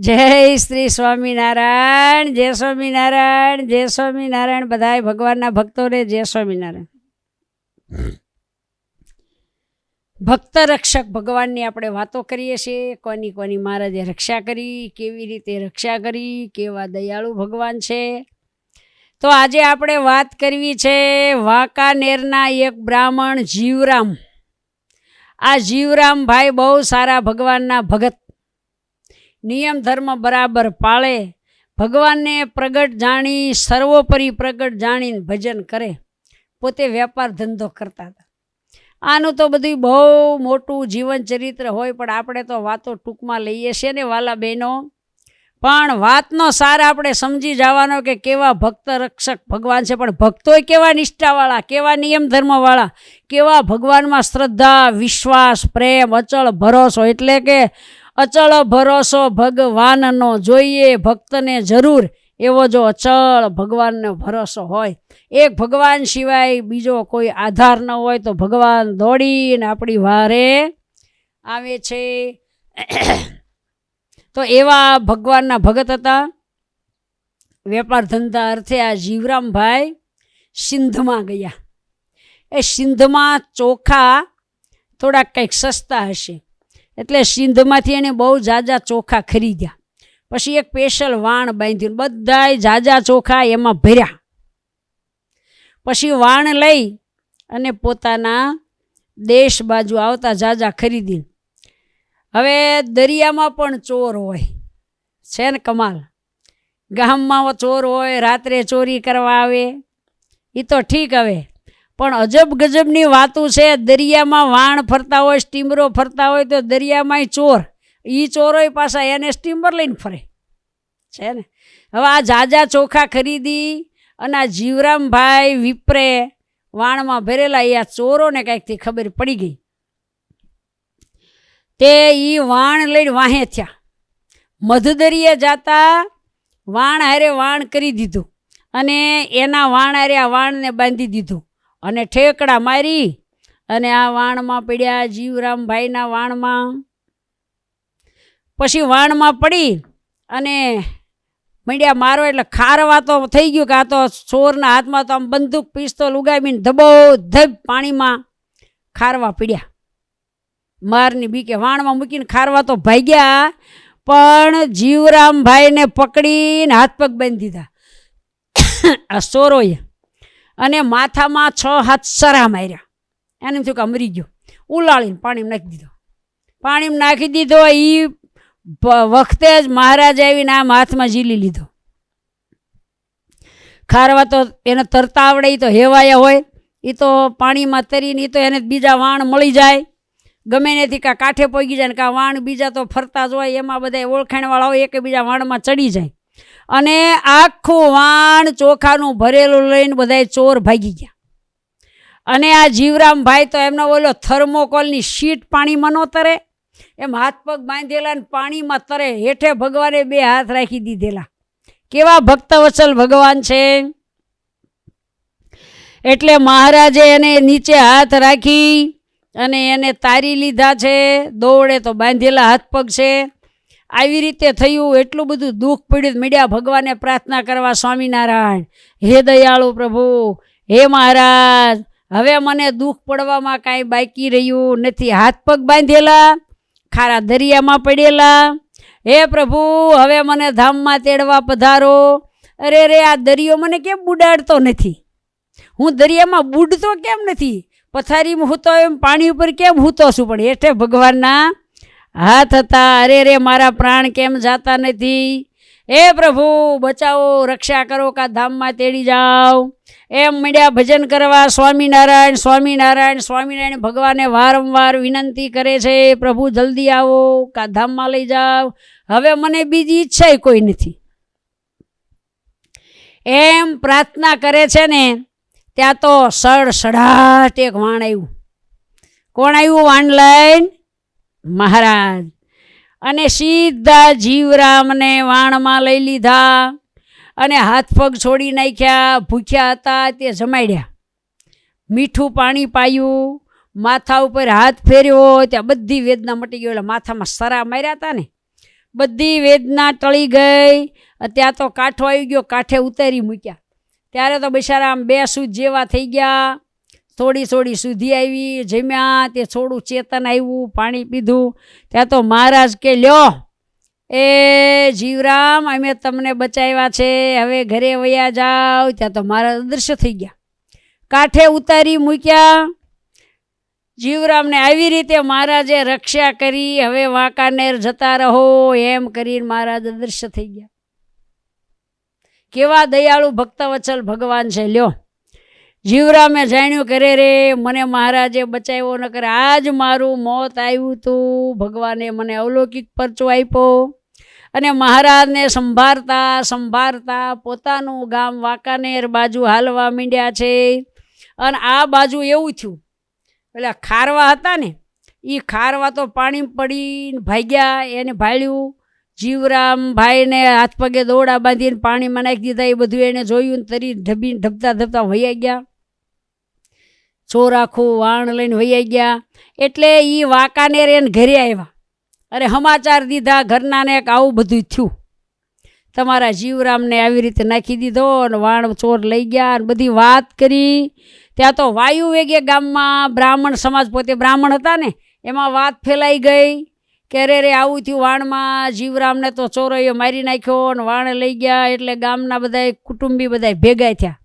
જય શ્રી સ્વામિનારાયણ, જય સ્વામિનારાયણ જય સ્વામિનારાયણ. બધાય ભગવાનના ભક્તોને જય સ્વામિનારાયણ. ભક્ત રક્ષક ભગવાનની આપણે વાતો કરીએ છીએ. કોની કોની મહારાજે રક્ષા કરી, કેવી રીતે રક્ષા કરી, કેવા દયાળુ ભગવાન છે. તો આજે આપણે વાત કરવી છે વાંકાનેરના એક બ્રાહ્મણ જીવરામ. આ જીવરામભાઈ બહુ સારા ભગવાનના ભગત નિયમ ધર્મ બરાબર પાળે. ભગવાનને પ્રગટ જાણી, સર્વોપરી પ્રગટ જાણીને ભજન કરે. પોતે વેપાર ધંધો કરતા હતા. આનું તો બધું બહુ મોટું જીવન ચરિત્ર હોય, પણ આપણે તો વાતો ટૂંકમાં લઈએ છીએ ને, વાલા બહેનો. પણ વાતનો સાર આપણે સમજી જવાનો કે કેવા ભક્ત રક્ષક ભગવાન છે, પણ ભક્તોય કેવા નિષ્ઠાવાળા, કેવા નિયમ ધર્મવાળા, કેવા ભગવાનમાં શ્રદ્ધા, વિશ્વાસ, પ્રેમ, અચળ ભરોસો, એટલે કે અચળ ભરોસો ભગવાનનો જોઈએ, ભક્તને જરૂર એવો જો અચળ ભગવાનનો ભરોસો હોય. એક ભગવાન સિવાય બીજો કોઈ આધાર ન હોય તો ભગવાન દોડીને આપણી વારે આવે છે. તો એવા ભગવાનના ભગત હતા. વેપાર ધંધા અર્થે આ જીવરામભાઈ સિંધમાં ગયા. એ સિંધમાં ચોખા થોડાક કંઈક સસ્તા હશે. એટલે સિંધમાંથી એણે બહુ જાજા ચોખા ખરીદ્યા. પછી એક સ્પેશિયલ વાણ બાંધ્યું. બધાય જાજા ચોખા એમાં ભર્યા. પછી વાણ લઈ અને પોતાના દેશ બાજુ આવતા જાજા ખરીદી હવે દરિયામાં પણ ચોર હોય. છે ને કમાલ? ગામમાં ચોર હોય, રાત્રે ચોરી કરવા આવે. એ તો ઠીક હવે. પણ અજબ ગજબની વાતું છે, દરિયામાં વાણ ફરતા હોય, સ્ટીમરો ફરતા હોય તો દરિયામાંય ચોર. એ ચોરોય પાછા એને સ્ટીમર લઈને ફરે. છે ને? હવે આ જાજા ચોખા ખરીદી અને આ જીવરામભાઈ વિપ્રે વાણમાં ભરેલા એ આ ચોરોને કાંઈકથી ખબર પડી ગઈ. તે એ વાણ લઈને વાહે થયા. મધદરિયે જાતા વાણ હારે વાણ કરી દીધું અને એના વાણ હારે આ વાણને બાંધી દીધું. અને ઠેકડા મારી અને આ વાણમાં પડ્યા જીવરામભાઈના વાણમાં. પછી વાણમાં પડી અને મંડ્યા મારો એટલે ખારવા તો થઈ ગયું કે આ તો ચોરના હાથમાં તો આમ બંદૂક, પિસ્તોલ ઉગાવીને ધબો ધબ પાણીમાં ખારવા પીડ્યા. મારની બીકે વાણમાં મૂકીને ખારવા તો ભાગ્યા, પણ જીવરામભાઈને પકડીને હાથ પગ બાંધી દીધા. આ ચોરોએ અને માથામાં છ હાથ સરા માર્યા. એને થયું કે મરી ગયો. ઉલાળીને પાણીમાં નાખી દીધો. પાણીમાં નાખી દીધો એ વખતે જ મહારાજ આવીને આમ હાથમાં ઝીલી લીધો. ખારવા તો એને તરતા આવડે એ તો હેવાયા હોય. એ તો પાણીમાં તરીને એ તો એને બીજા વાણ મળી જાય. ગમે નથી કાં કાંઠે પોગી જાય ને કાં વાણ બીજા તો ફરતા જ હોય, એમાં બધા ઓળખાણવાળા હોય એકબીજા વાણમાં ચડી જાય. અને આખું વાણ ચોખાનું ભરેલું લઈને બધા ચોર ભાગી ગયા. અને આ જીવરામભાઈ તો એમનો બોલો થર્મોકોલની શીટ પાણીમાં ન તરે, એમ હાથ પગ બાંધેલા ને પાણીમાં તરે, હેઠે ભગવાને બે હાથ રાખી દીધેલા. કેવા ભક્તવત્સલ ભગવાન છે? એટલે મહારાજે એને નીચે હાથ રાખી અને એને તારી લીધા છે, દોડે તો બાંધેલા હાથ પગ છે. આવી રીતે થયું, એટલું બધું દુઃખ પડ્યું મીડિયા ભગવાને પ્રાર્થના કરવા સ્વામિનારાયણ, હે દયાળુ પ્રભુ, હે મહારાજ, હવે મને દુઃખ પડવામાં કાંઈ બાકી રહ્યું નથી. હાથ પગ બાંધેલા, ખારા દરિયામાં પડેલા. હે પ્રભુ, હવે મને ધામમાં તેડવા પધારો. અરે રે આ દરિયો મને કેમ બુડાડતો નથી? હું દરિયામાં બુડતો કેમ નથી? પથારીમાં હૂતો એમ પાણી ઉપર કેમ હૂતો છું પણ હેઠે ભગવાનના હાથ હતા, અરે રે, મારા પ્રાણ કેમ જાતા નથી? હે પ્રભુ, બચાવો, રક્ષા કરો, કા ધામમાં તેડી જાઓ. એમ મળ્યા ભજન કરવા સ્વામિનારાયણ સ્વામિનારાયણ સ્વામિનારાયણ ભગવાને વારંવાર વિનંતી કરે છે, પ્રભુ, જલ્દી આવો, કા ધામમાં લઈ જાઓ. હવે મને બીજી ઈચ્છા કોઈ નથી. એમ પ્રાર્થના કરે છે ને, ત્યાં તો સડ સડાટ એક વાણ આવ્યું. કોણ આવ્યું? વાણ લઈને મહારાજ. અને સીધા જીવરામને વાણમાં લઈ લીધા અને હાથ પગ છોડી નાખ્યા, ભૂખ્યા હતા તે જમાડ્યા. મીઠું પાણી પાયું, માથા ઉપર હાથ ફેર્યો, ત્યાં બધી વેદના મટી ગયો એટલે માથામાં સરા માર્યા હતા ને. બધી વેદના ટળી ગઈ ત્યાં તો કાંઠો આવી ગયો, કાંઠે ઉતારી મૂક્યા. ત્યારે તો બિચારા બે સૂજ જેવા થઈ ગયા. થોડી થોડી સુધી આવી, જમ્યા, તે થોડું ચેતન આવ્યું, પાણી પીધું. ત્યાં તો મહારાજ કે, લ્યો, એ જીવરામ, અમે તમને બચાવ્યા છે, હવે ઘરે વયા જાઓ. ત્યાં તો મહારાજ અદૃશ્ય થઈ ગયા. કાંઠે ઉતારી મૂક્યા. જીવરામને આવી રીતે મહારાજે રક્ષા કરી, હવે વાંકાનેર જતા રહો. એમ કરીને મહારાજ અદૃશ્ય થઈ ગયા. કેવા દયાળુ ભક્તવચલ ભગવાન છે, લ્યો. જીવરામે જાણ્યું કરે રે મને મહારાજે બચાવ્યો ન કરે આજ મારું મોત આવ્યું તું. ભગવાને મને અવલૌકિક પરચો આપ્યો અને મહારાજને સંભાળતા સંભાળતા પોતાનું ગામ વાંકાનેર બાજુ હાલવા માંડ્યા છે. અને આ બાજુ એવું થયું પેલા ખારવા હતા ને એ ખારવા તો પાણી પડીને ભાગ્યા, એને ભાળ્યું. જીવરામ ભાઈને હાથ પગે દોડા બાંધીને પાણીમાં નાખી દીધા, એ બધું એને જોયું ને તરી ઢબી ઢબતા ઢબતા વૈયા ગયા. ચોર આખું વાણ લઈને વૈયા ગયા. એટલે એ વાંકાનેર એને ઘરે આવ્યા અરે સમાચાર દીધા, ઘરનાને એક આવું બધું થયું. તમારા જીવરામને આવી રીતે નાખી દીધો અને વાણ ચોર લઈ ગયા અને બધી વાત કરી. ત્યાં તો વાયુ વેગે ગામમાં બ્રાહ્મણ સમાજ પોતે બ્રાહ્મણ હતા ને, એમાં વાત ફેલાઈ ગઈ કે રે રે, આવું થયું વાણમાં, જીવરામને તો ચોરોએ મારી નાખ્યો અને વાણ લઈ ગયા એટલે ગામના બધા કુટુંબી બધા ભેગા થયા.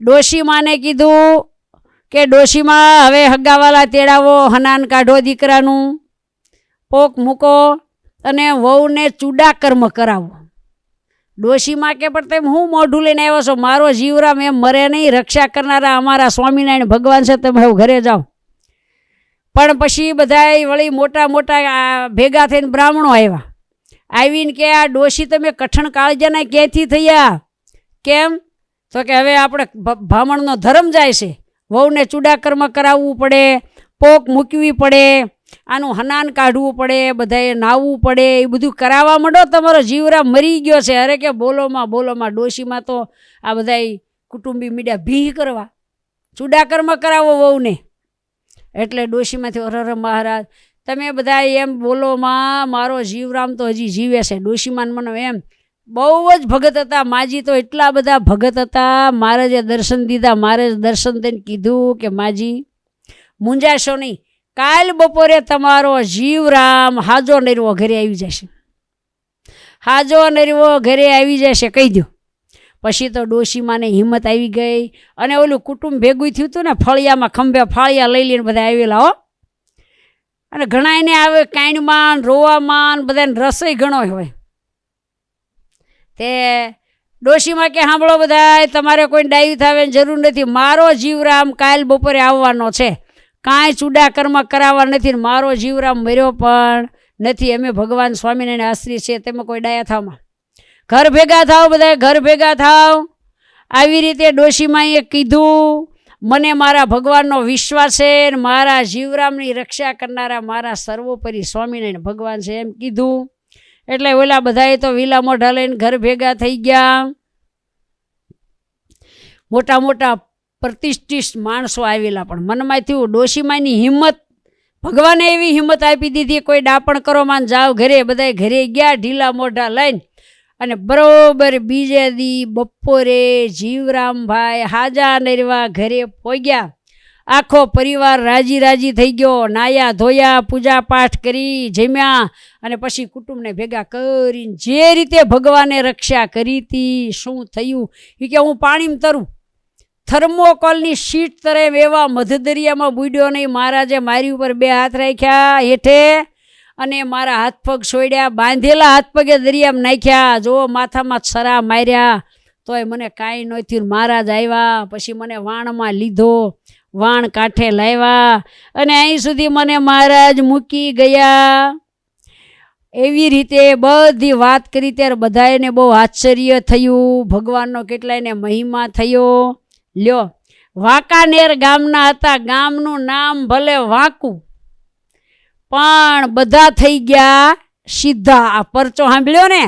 ડોશીમાને કીધું કે ડોશીમાં હવે હગાવાલા તેડાવો, હનાન કાઢો દીકરાનું. પોક મૂકો અને વહુને ચૂડા કર્મ કરાવો. ડોશીમાં કે પણ તેમ હું મોઢું લઈને આવ્યો છો? મારો જીવરામ એમ મરે નહીં, રક્ષા કરનારા અમારા સ્વામિનારાયણ ભગવાન છે, તમે હવે ઘરે જાઓ. પણ પછી બધાય વળી મોટા મોટા ભેગા થઈને બ્રાહ્મણો આવ્યા. આવીને કે આ ડોશી તમે કઠણ કાળજાના ક્યાંથી થયા. કેમ? તો કે હવે આપણે ભામણનો ધર્મ જાય છે. વહુને ચૂડાકર્મ કરાવવું પડે, પોક મૂકવી પડે, આનું હનાન કાઢવું પડે, બધાએ નાહવું પડે, એ બધું કરાવવા માંડો, તમારો જીવરા મરી ગયો છે. અરે કે બોલોમાં બોલોમાં ડોશીમાં તો આ બધાય કુટુંબી મીડિયા ભીહ કરવા. ચૂડાકર્મ કરાવો વહુને. એટલે ડોશીમાંથી અરર મહારાજ, તમે બધા એમ બોલોમાં, મારો જીવરામ તો હજી જીવે છે. ડોશીમાન મને એમ બહુ જ ભગત હતા, માજી તો એટલા બધા ભગત હતા મારે જે દર્શન દીધા મારે જ દર્શન દઈને કીધું કે માજી, મૂંઝાશો નહીં, કાલ બપોરે તમારો જીવરામ હાજો નરવો ઘરે આવી જશે. હાજો નરવો ઘરે આવી જશે, કહી દો. પછી તો ડોશીમાને હિંમત આવી ગઈ અને ઓલું કુટુંબ ભેગું થયું હતું ને, ફળિયામાં ખંભે ફાળિયા લઈ લઈને બધા આવેલા, હો. અને ઘણા એને આવે કાંઈમાં રોવામાં બધાને રસોઈ ઘણો હોય. તે ડોશીમાં કે સાંભળો બધા તમારે કોઈ ડાયું થવાની જરૂર નથી. મારો જીવરામ કાલ બપોરે આવવાનો છે. કાંઈ ચૂડા કર્મ કરાવવા નથી મારો જીવરામ મર્યો પણ નથી. અમે ભગવાન સ્વામિનારાયણ આશ્રી છે તેમાં કોઈ ડાયા થાવમાં. ઘર ભેગા થાવ બધા ઘર ભેગા થાવ આવી રીતે ડોશીમાએ કીધું, મને મારા ભગવાનનો વિશ્વાસ છે મારા જીવરામની રક્ષા કરનારા મારા સર્વોપરી સ્વામિનારાયણ ભગવાન છે. એમ કીધું. એટલે ઓલા બધાએ તો વિલા મોઢા લઈને ઘર ભેગા થઈ ગયા. મોટા મોટા પ્રતિષ્ઠિત માણસો આવેલા, પણ મનમાં થયું ડોશીમાની હિંમત, ભગવાને એવી હિંમત આપી દીધી, કોઈ ડાપણ કરો માન જાઓ ઘરે, બધાય ઘરે ગયા, ઢીલા મોઢા લઈને. અને બરોબર બીજે દી બપોરે જીવરામભાઈ હાજા નરવા ઘરે પહોંચ્યા આખો પરિવાર રાજી રાજી થઈ ગયો. નાયા ધોયા, પૂજા પાઠ કરી, જમ્યા અને પછી કુટુંબને ભેગા કરીને જે રીતે ભગવાને રક્ષા કરી હતી, શું થયું? એ કે હું પાણીમાં તરું. થર્મોકોલની શીટ તરે એવા મધદરિયામાં બુડ્યો નહીં. મહારાજે મારી ઉપર બે હાથ રાખ્યા હેઠે અને મારા હાથ પગ છોડ્યા. બાંધેલા હાથ પગે દરિયામાં નાખ્યા. જો માથામાં છરા માર્યા. તોય મને કાંઈ નહોતી. મહારાજ આવ્યા. પછી મને વાણમાં લીધો. વાણ કાંઠે લાવ્યા અને અહીં સુધી મને મહારાજ મૂકી ગયા. એવી રીતે બધી વાત કરી ત્યારે બધાને બહુ આશ્ચર્ય થયું. ભગવાનનો કેટલાયને મહિમા થયો. લ્યો, વાંકાનેર ગામના હતા. ગામનું નામ ભલે વાંકું, પણ બધા થઈ ગયા સીધા. આ પરચો સાંભળ્યો ને?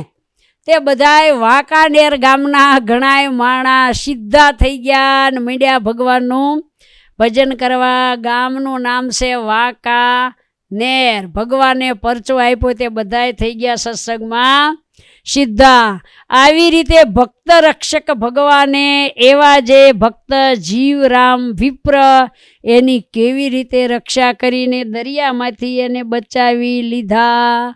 તે બધાય વાંકાનેર ગામના ઘણાય માણા સીધા થઈ ગયા ને મીંડ્યા ભગવાનનું ભજન કરવા ગામનું નામ છે વાંકા નેર ભગવાને પરચો આપ્યો તે બધાએ થઈ ગયા સત્સંગમાં. સિદ્ધા આવી રીતે ભક્ત રક્ષક ભગવાને એવા જે ભક્ત જીવરામ વિપ્ર, એની કેવી રીતે રક્ષા કરીને દરિયામાંથી એને બચાવી લીધા?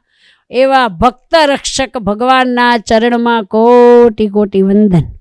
એવા ભક્ત રક્ષક ભગવાનના ચરણમાં કોટી કોટી વંદન.